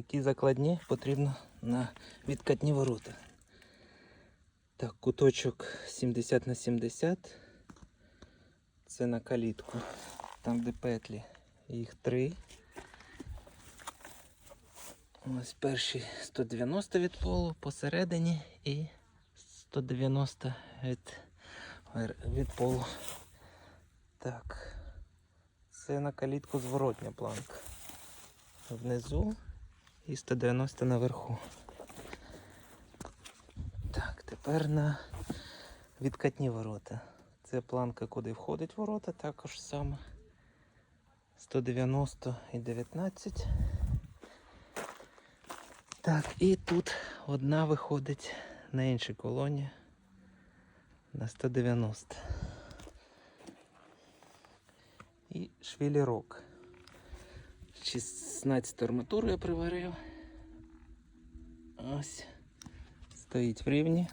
які закладні потрібно на відкатні ворота. Так, куточок 70 на 70. Це на калітку. Там, де петлі. Їх три. Ось перші 190 від полу посередині і 190 від, від полу. Так. Це на калітку зворотня планка. Внизу і 190 наверху. Так, тепер на відкатні ворота. Це планка, куди входить ворота, також саме 190 і 19. Так, і тут одна виходить на іншій колоні на 190. І швілірок. 16 арматуру я приварив. Ось. Стоїть в рівні.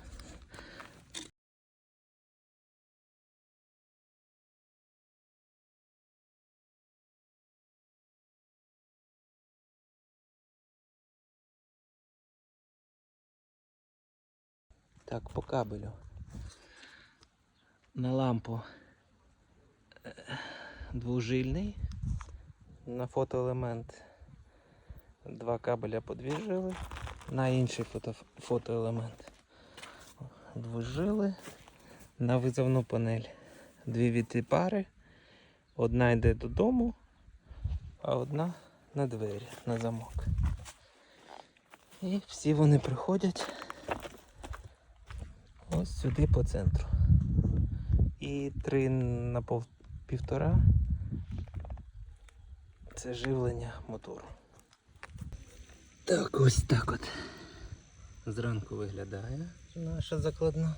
Так, по кабелю. На лампу е, двужильний. На фотоелемент два кабеля по дві жили. На інший фото, фотоелемент двужили. На визовну панель дві віти пари. Одна йде додому, а одна на двері, на замок. І всі вони приходять ось сюди по центру. І три на півтора це живлення мотору. Так, ось так от. Зранку виглядає наша закладна.